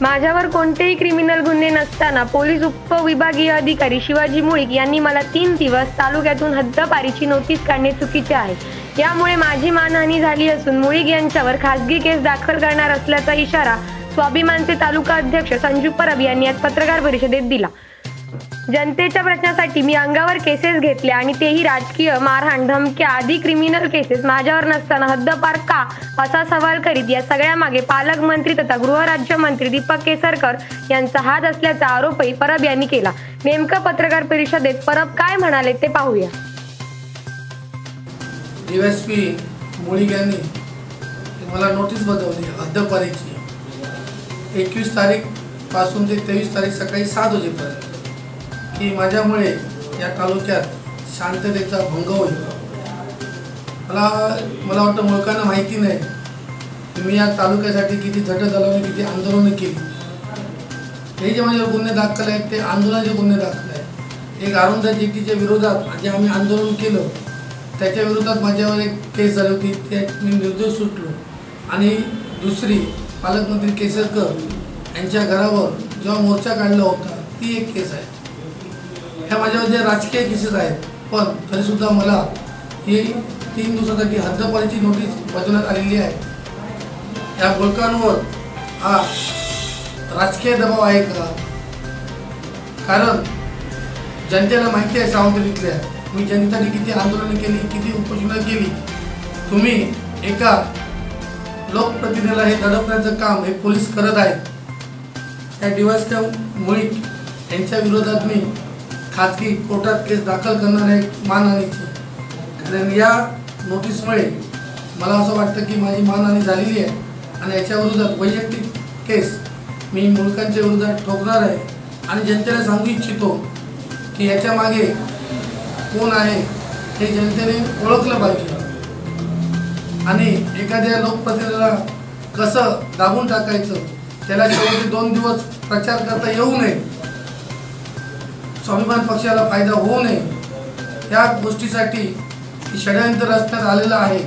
माझ्यावर कोणतेही क्रिमिनल गुन्हे नसताना पोलीस उपविभागीय अधिकारी शिवाजी मुळीक यांनी मला तीन दिवस तालुक्यातून हद्दपारीची नोटीस काढणे चुकीचे आहे. यामुळे माझी मानहानी झाली असून मुळीक यांच्यावर खासगी केस दाखल करणार असल्याचा इशारा स्वाभिमानचे तालुका अध्यक्ष संजू परब यांनी आज पत्रकार परिषदेत दिला. जनतेच्या प्रश्नासाठी मी अंगावर केसेस घेतल्या आणि तेही राजकीय मारहाण धमक्या आदी क्रिमिनल केसेस माझ्यावर नसताना हद्दपार का असा सवाल करीत या सगळ्या मागे पालकमंत्री तथा गृहराज्यमंत्री दीपक केसरकर यांचा हात असल्याचा आरोपही परब यांनी केला. नेमकं पत्रकार परिषदेत परब काय म्हणाले ते पाहूया. डीएसपी मुळीक यांनी मला नोटीस बजावली हद्दपारीची. एकवीस तारीखपासून ते तेवीस तारीख सकाळी सात वाजेपर्यंत. की माझ्यामुळे या तालुक्यात शांततेचा भंग होईल. मला मला वाटतं मुळकांना माहिती नाही की मी या तालुक्यासाठी किती झट झालं किती आंदोलनं केली. हे जे माझे गुन्हे दाखल आहेत ते आंदोलनाचे गुन्हे दाखल आहेत. एक अरुंधा जेटीच्या विरोधात जे आम्ही आंदोलन केलं. त्याच्या विरोधात माझ्यावर एक केस झाली होती ते मी निर्दोष सुटलो. आणि दुसरी पालकमंत्री केसरकर यांच्या घरावर जेव्हा मोर्चा काढला होता ती एक केस आहे. ह्या माझ्यावर जे राजकीय केसेस आहेत पण तरीसुद्धा मला ही तीन दिवसासाठी हद्दपारीची नोटीस बजावण्यात आलेली आहे. या गोळकांवर हा राजकीय दबाव आहे का? कारण जनतेला माहिती आहे सावंतवाडीतल्या. मी जनतेसाठी किती आंदोलनं केली किती उपोषणं केली. तुम्ही एका लोकप्रतिनिधीला हे दडपण्याचं काम हे पोलीस करत आहेत. त्या डिवायसच्या मुळीक यांच्या विरोधात मी खाजगी कोर्टात केस दाखल करणार आहे मानहानीची कारण या नोटीसमुळे मला असं वाटतं की माझी मानहानी झालेली आहे. आणि याच्या विरोधात वैयक्तिक केस मी मुलकांच्या विरोधात ठोकणार आहे. आणि जनतेला सांगू इच्छितो की याच्या मागे कोण आहे हे जनतेने ओळखलं पाहिजे. आणि एखाद्या लोकप्रतिनिधीला कसं दाबून टाकायचं त्याला शेवटी दोन दिवस प्रचार करता येऊ नये. स्वाभिमान पक्षाला फायदा होऊ नये. या गोष्टीसाठी षडयंत्र रचण्यात आलेलं आहे.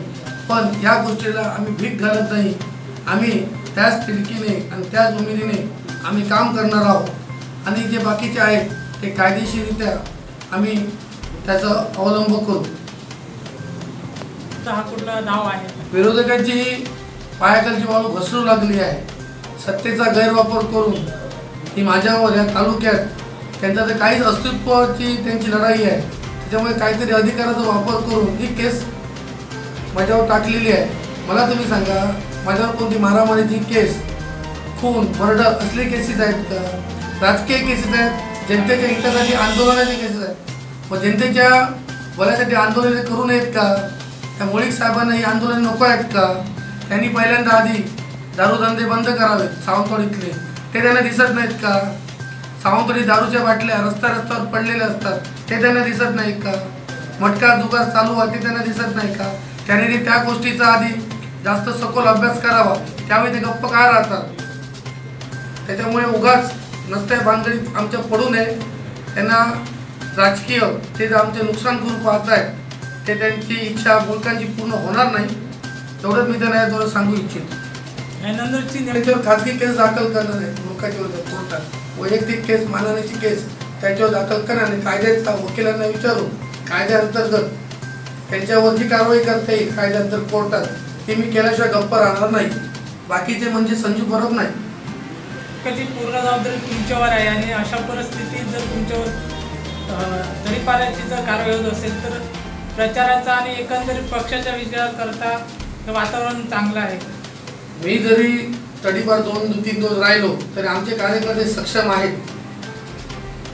पण या गोष्टीला आम्ही भीक घालत नाही. आम्ही त्याच तिडकीने आणि त्याच उमेदीने आम्ही काम करणार आहोत. आणि जे बाकीचे आहेत ते कायदेशीररित्या आम्ही त्याचा अवलंब करू. तर हा कुठला नाव आहे? विरोधकांची पायाखालची वाळू घसरू लागली आहे. सत्तेचा गैरवापर करून ही माझ्यावर या तालुक्यात त्यांचा तर काहीच अस्तित्वाची त्यांची लढाई आहे. त्याच्यामुळे काहीतरी अधिकाराचा वापर करून ही केस माझ्यावर टाकलेली आहे. मला तुम्ही सांगा माझ्यावर कोणती मारामारीची केस खून मर्डर असले केसेस आहेत का? राजकीय केसेस आहेत जनतेच्या हितासाठी आंदोलनाचे केसेस आहेत. मग जनतेच्या भल्यासाठी आंदोलन करू नयेत का? त्या मुळीक साहेबांना ही आंदोलन नको आहेत का? त्यांनी पहिल्यांदा आधी दारूधंदे बंद करावेत सावंतवाडीतले. ते त्यांना दिसत नाहीत का? सावंतवाडी दारूच्या बाटल्या रस्ता रस्त्यावर पडलेल्या असतात. ते त्यांना दिसत नाही का? मटका दुकान चालू आहे ते त्यांना दिसत नाही का? त्याने त्या गोष्टीचा आधी जास्त सखोल अभ्यास करावा. त्यावेळी ते गप्प का राहतात? त्याच्यामुळे उगाच नसत्या भानगडीत आमच्या पडू नये. त्यांना राजकीय ते जे आमचे नुकसान करून पाहत आहेत ते त्यांची इच्छा मुलकांची पूर्ण होणार नाही. तेवढंच मी त्यांना याजवळ सांगू इच्छितो. खाजगी केस दाखल करणार आहे मुलकाच्या विरोधात कोर्टात. वैयक्तिक केस मानहानीची केस त्याच्यावर दाखल करणार आणि कायद्याचा वकिलांना विचारून कायद्याअंतर्गत त्यांच्यावर जी कारवाई करता येईल. कायद्याअंतर्गत कोर्टात. ती मी केल्याशिवाय गप्प राहणार नाही. बाकीचे म्हणजे संजू बरोबर नाही. कधी पूर्ण जबाबदारी तुमच्यावर आहे आणि अशा परिस्थितीत जर तुमच्यावर अं, तडीपाराची जर कारवाई होत असेल तर प्रचाराचा आणि एकंदरीत पक्षाच्या विचाराकरता हे वातावरण चांगलं आहे. मी जरी तडीपार दोन तीन दिवस राहिलो तरी आमचे कार्यकर्ते सक्षम आहेत.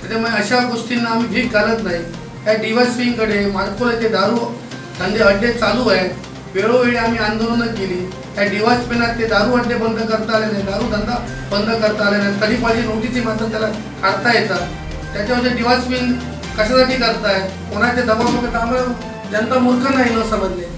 त्याच्यामुळे अशा गोष्टींना आम्ही भीक घालत नाही. या डीवायसपींकडे विंगकडे मार्कोल येथे दारू धंदे अड्डे चालू आहेत. वेळोवेळी आम्ही आंदोलनं केली. त्या डिवाइस ते दारू अड्डे बंद करता आले नाही दारू धंदा बंद करता आले नाही. तरी पाहिजे नोटीसी मात्र त्याला काढता येतात. त्याच्यामध्ये डिवाइस कशासाठी करतायत? कोणाच्या दबाव आम्हाला जनता मूर्ख नाही न समजले.